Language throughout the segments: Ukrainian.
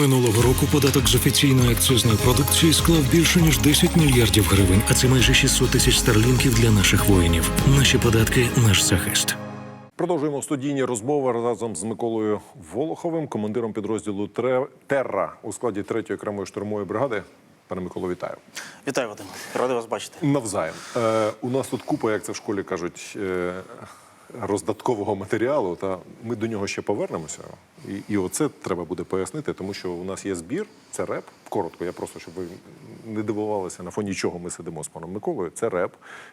Минулого року податок з офіційної акцизної продукції склав більше ніж 10 мільярдів гривень, а це майже 600 тисяч старлінків для наших воїнів. Наші податки наш захист. Продовжуємо студійні розмови разом з Миколою Волоховим, командиром підрозділу «Тре- Терра у складі 3-ї окремої штурмової бригади. Пане Миколо, вітаю. Вітаю, Вадим. Радий вас бачити. Навзаєм. Е, у нас тут купа, як це в школі кажуть, е, роздаткового матеріалу. Та ми до нього ще повернемося. І, і оце треба буде пояснити, тому що у нас є збір, це реп. Коротко, я просто щоб ви не дивувалися на фоні чого ми сидимо з паном Миколою. Це реп.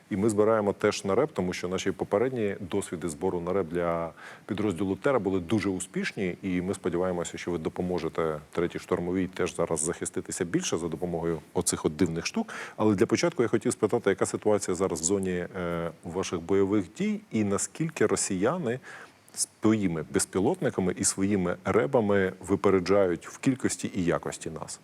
І ми збираємо теж на реп, тому що наші попередні досвіди збору на реп для підрозділу Тера були дуже успішні. І ми сподіваємося, що ви допоможете третій штурмовій теж зараз захиститися більше за допомогою оцих от дивних штук. Але для початку я хотів спитати, яка ситуація зараз в зоні е, ваших бойових дій, і наскільки росіяни своїми безпілотниками і своїми ребами випереджають в кількості і якості нас.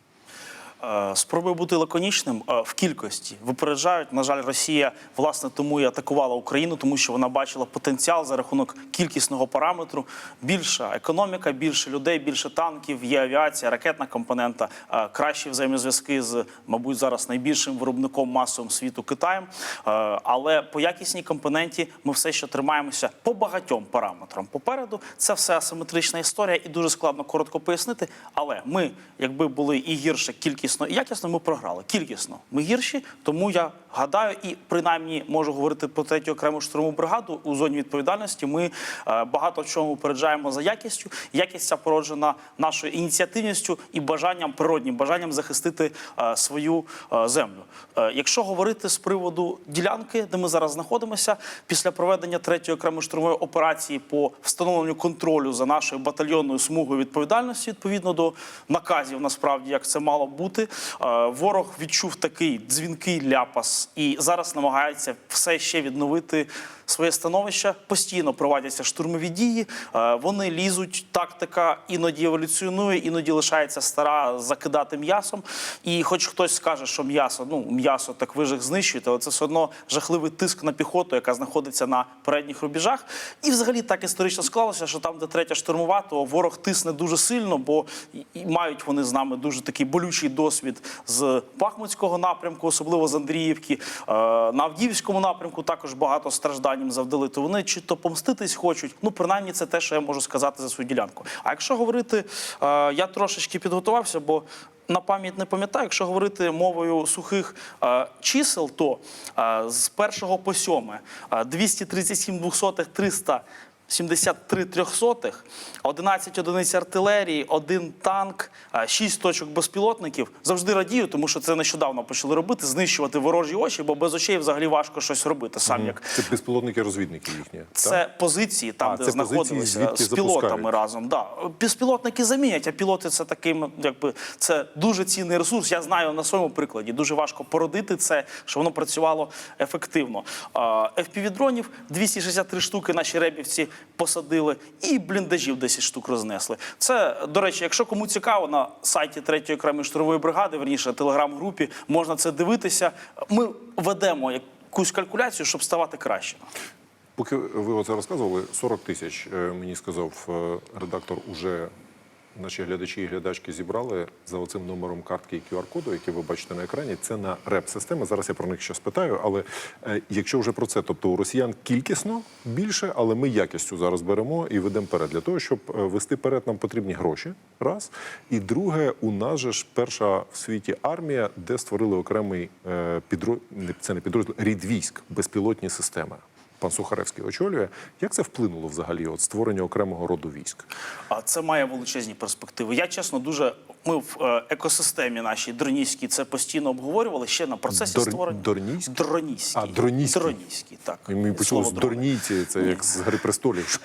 Е, Спробую бути лаконічним е, в кількості. Випереджають. На жаль, Росія власне тому і атакувала Україну, тому що вона бачила потенціал за рахунок кількісного параметру. Більша економіка, більше людей, більше танків, є авіація, ракетна компонента, е, кращі взаємозв'язки з, мабуть, зараз найбільшим виробником масовим світу Китаєм. Але по якісній компоненті ми все ще тримаємося по багатьом параметрам. Попереду це все асиметрична історія, і дуже складно коротко пояснити. Але ми, якби були і гірше кількісно і якісно, ми програли. Кількісно ми гірші, тому я гадаю, і принаймні можу говорити про третю окрему штурмову бригаду у зоні відповідальності. Ми е, багато чому попереджаємо за якістю. Якість ця породжена нашою ініціативністю і бажанням природнім бажанням захистити е, свою е, землю. Якщо говорити з приводу ділянки, де ми зараз знаходимося, після проведення третьої окремої штурмової операції по встановленню контролю за нашою батальйонною смугою відповідальності, відповідно до наказів, насправді як це мало бути, ворог відчув такий дзвінкий ляпас і зараз намагається все ще відновити своє становище. Постійно проводяться штурмові дії. е, Вони лізуть, тактика іноді еволюціонує, іноді лишається стара закидати м'ясом. І хоч хтось скаже, що м'ясо, ну м'ясо так ви ж їх знищуєте, але це все одно жахливий тиск на піхоту, яка знаходиться на передніх рубежах. І взагалі так історично склалося, що там, де третя штурмова, то ворог тисне дуже сильно, бо і мають вони з нами дуже такий болючий досвід з Бахмутського напрямку, особливо з Андріївки. Е, На Авдіївському напрямку також багато стражданням завдали. То вони чи то помститись хочуть. Ну, принаймні, це те, що я можу сказати за свою ділянку. А якщо говорити, е, я трошечки підготувався, бо на пам'ять не пам'ятаю. Якщо говорити мовою сухих е, чисел, то е, з першого по сьоме е, 237 двохсотих 300 73 трьохсотих, 11 одиниць артилерії, один танк, 6 точок безпілотників. Завжди радію, тому що це нещодавно почали робити, знищувати ворожі очі, бо без очей взагалі важко щось робити. Сам як Це безпілотники розвідники їхні. це так? позиції, там, А, де знаходилися з пілотами запускають. разом. Да. Безпілотники замінять, а пілоти це таким, якби це дуже цінний ресурс. Я знаю на своєму прикладі. Дуже важко породити це, щоб воно працювало ефективно. FPV-дронів 263 штуки наші ребівці посадили, і бліндажів 10 штук рознесли. Це, до речі, якщо кому цікаво, на сайті 3-ї окремої штурмової бригади, верніше телеграм-групі, можна це дивитися. Ми ведемо якусь калькуляцію, щоб ставати краще. Поки ви оце розказували, 40 тисяч, е, мені сказав е, редактор, уже наші глядачі і глядачки зібрали за оцим номером картки і QR-коду, який ви бачите на екрані. Це на реп-системи. Зараз я про них ще спитаю. Але е, якщо вже про це, тобто у росіян кількісно більше, але ми якістю зараз беремо і ведемо перед. Для того, щоб е, вести перед, нам потрібні гроші. Раз. І друге, у нас же ж перша в світі армія, де створили окремий е, підрозділ, це не підрозділ, рід військ, безпілотні системи пан Сухаревський очолює. Як це вплинуло взагалі от створення окремого роду військ? А це має величезні перспективи. Я чесно дуже. Ми в е, екосистемі нашій Дроніській це постійно обговорювали ще на процесі Дор- створення. Дорнійській? Дроніській. А, Дроніській. Дроніській, так. І Мені дрони. дурнійці, це як з Гри престолів.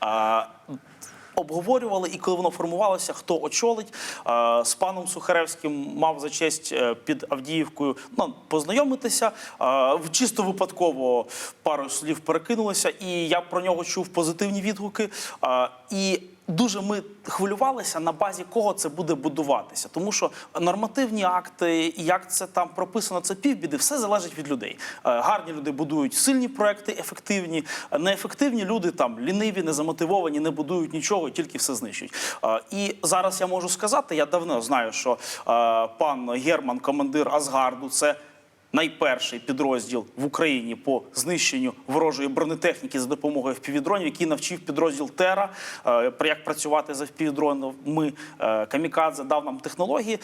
Обговорювали, і коли воно формувалося, хто очолить з паном Сухаревським мав за честь е, під Авдіївкою ну, познайомитися. В- Чисто випадково пару слів перекинулися, і я про нього чув позитивні відгуки. І Дуже ми хвилювалися, на базі кого це буде будуватися, тому що нормативні акти, як це там прописано, це півбіди, все залежить від людей. Е, Гарні люди будують сильні проекти, ефективні. е, Неефективні люди там ліниві, незамотивовані, не будують нічого, тільки все знищують. Е, І зараз я можу сказати, я давно знаю, що пан Герман, командир Асгарду, це найперший підрозділ в Україні по знищенню ворожої бронетехніки за допомогою впівдронів, який навчив підрозділ Тера, е, як працювати за впівдронами. Е, Камікадзе дав нам технології, е,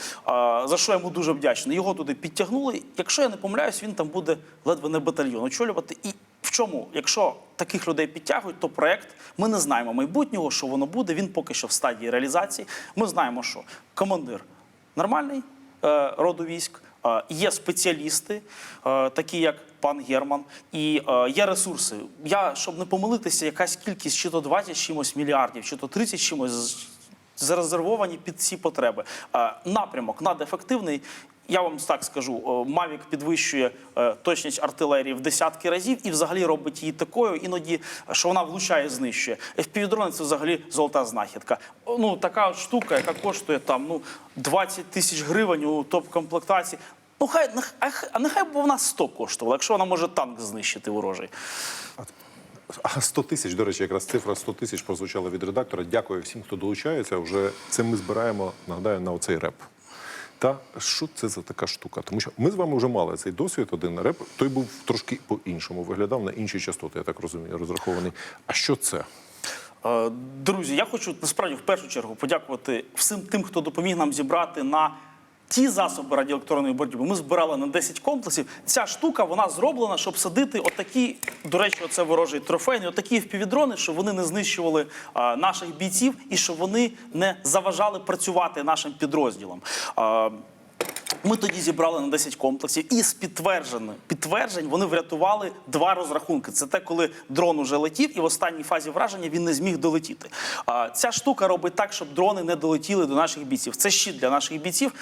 за що йому дуже вдячний. Його туди підтягнули. Якщо я не помиляюсь, він там буде ледве не батальйон очолювати. І в чому, якщо таких людей підтягують, то проект ми не знаємо майбутнього, що воно буде. Він поки що в стадії реалізації. Ми знаємо, що командир нормальний роду військ. Е, Є спеціалісти, е, такі як пан Герман, і е, є ресурси. Я, щоб не помилитися, якась кількість чи то 20 чимось мільярдів, чи то 30 чимось зарезервовані під ці потреби. Напрямок надефективний. Я вам так скажу, е, Мавік підвищує е, точність артилерії в десятки разів і взагалі робить її такою, іноді, що вона влучає, знищує. FPV-дрони – це взагалі золота знахідка. Ну, така штука, яка коштує там ну, 20 тисяч гривень у топ-комплектації. Ну, хай, а нехай б вона 100 коштувала, якщо вона може танк знищити ворожий. А 100 тисяч, до речі, якраз цифра 100 тисяч прозвучала від редактора. Дякую всім, хто долучається. Вже це ми збираємо, нагадаю, на оцей реп. Та що це за така штука? Тому що ми з вами вже мали цей досвід, один реп. Той був трошки по-іншому, виглядав на інші частоти, я так розумію, розрахований. А що це? Е, Друзі, я хочу насправді в першу чергу подякувати всім тим, хто допоміг нам зібрати на ті засоби радіоелектронної боротьби. Ми збирали на 10 комплексів. Ця штука вона зроблена, щоб садити отакі, до речі, оце ворожий трофейний, отакі впівдрони, щоб вони не знищували е, наших бійців і щоб вони не заважали працювати нашим підрозділам. Е, ми тоді зібрали на 10 комплексів, і з підтверджень, підтверджень вони врятували два розрахунки. Це те, коли дрон уже летів, і в останній фазі враження він не зміг долетіти. А, ця штука робить так, щоб дрони не долетіли до наших бійців. Це щит для наших бійців.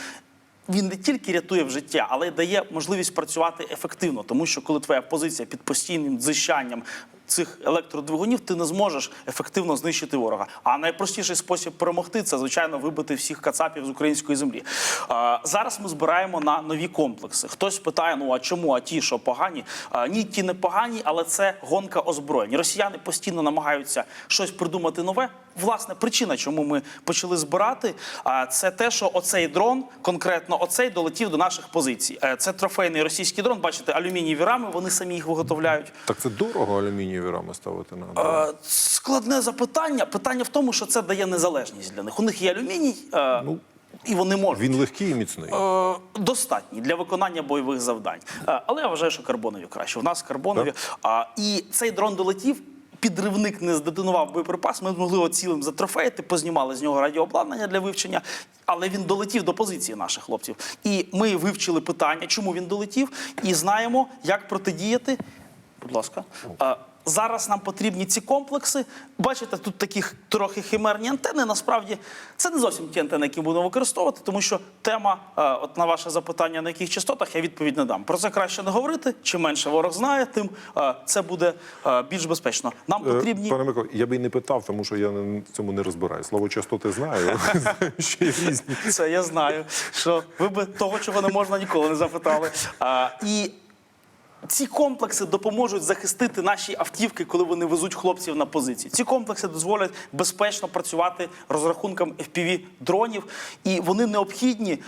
Він не тільки рятує в життя, але й дає можливість працювати ефективно, тому що коли твоя позиція під постійним дзищанням цих електродвигунів, ти не зможеш ефективно знищити ворога. А найпростіший спосіб перемогти це звичайно вибити всіх кацапів з української землі. А, зараз ми збираємо на нові комплекси. Хтось питає: ну а чому? А ті, що погані? А, ні, ті не погані, але це гонка озброєнь. Росіяни постійно намагаються щось придумати нове. Власне, причина, чому ми почали збирати, це те, що оцей дрон, конкретно оцей, долетів до наших позицій. Е, Це трофейний російський дрон. Бачите, алюмінієві рами, вони самі їх виготовляють. Так це дорого алюмінієві рами ставити на дрон? Е, Складне запитання. Питання в тому, що це дає незалежність для них. У них є алюміній, е, і вони можуть. Він легкий і міцний. Е, Достатній для виконання бойових завдань. Е, Але я вважаю, що карбонові краще. У нас карбонові. А, і цей дрон долетів. Підривник не здетонував боєприпас. Ми змогли його цілим затрофеїти, познімали з нього радіообладнання для вивчення, але він долетів до позиції наших хлопців. І ми вивчили питання, чому він долетів, і знаємо, як протидіяти. Будь ласка. Зараз нам потрібні ці комплекси. Бачите, тут такі трохи химерні антени. Насправді це не зовсім ті антени, які будемо використовувати, тому що тема, е, от на ваше запитання, на яких частотах, я відповідь не дам. Про це краще не говорити. Чим менше ворог знає, тим е, це буде е, більш безпечно. Нам потрібні Пане Миколо, я би і не питав, тому що я в цьому не розбираю. Слово частоти знаю, знаю, що є різні. Це я знаю, що ви би того, чого не можна, ніколи не запитали. І ці комплекси допоможуть захистити наші автівки, коли вони везуть хлопців на позиції. Ці комплекси дозволять безпечно працювати розрахункам fpv дронів, і вони необхідні.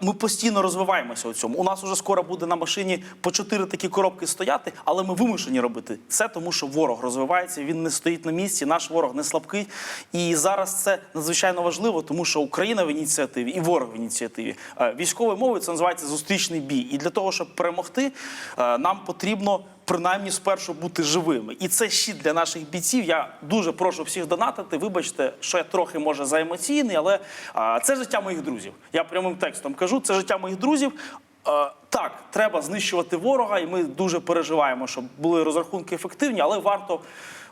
Ми постійно розвиваємося у цьому. У нас уже скоро буде на машині по чотири такі коробки стояти, але ми вимушені робити це, тому що ворог розвивається. Він не стоїть на місці. Наш ворог не слабкий. І зараз це надзвичайно важливо, тому що Україна в ініціативі і ворог в ініціативі. Військовою мовою це називається зустрічний бій. І для того, щоб перемогти, нам потрібно. Принаймні спершу бути живими, і це щит для наших бійців. Я дуже прошу всіх донатити. Вибачте, що я трохи може заемоційний, але а, це життя моїх друзів. Я прямим текстом кажу, це життя моїх друзів. Так, треба знищувати ворога, і ми дуже переживаємо, щоб були розрахунки ефективні, але варто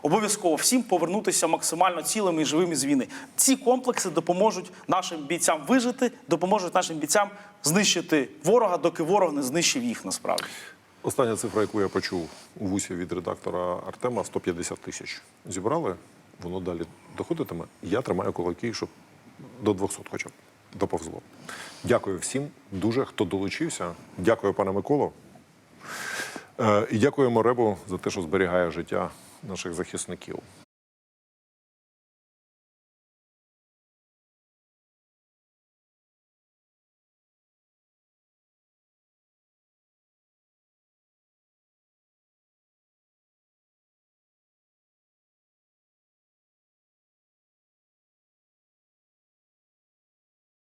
обов'язково всім повернутися максимально цілими і живими з війни. Ці комплекси допоможуть нашим бійцям вижити, допоможуть нашим бійцям знищити ворога, доки ворог не знищив їх насправді. Остання цифра, яку я почув у вусі від редактора Артема, 150 тисяч. Зібрали воно далі доходитиме. Я тримаю кулаки, щоб до 200 хоча б доповзло. Дякую всім дуже, хто долучився. Дякую, пане Миколо. Е, І дякуємо Ребу за те, що зберігає життя наших захисників.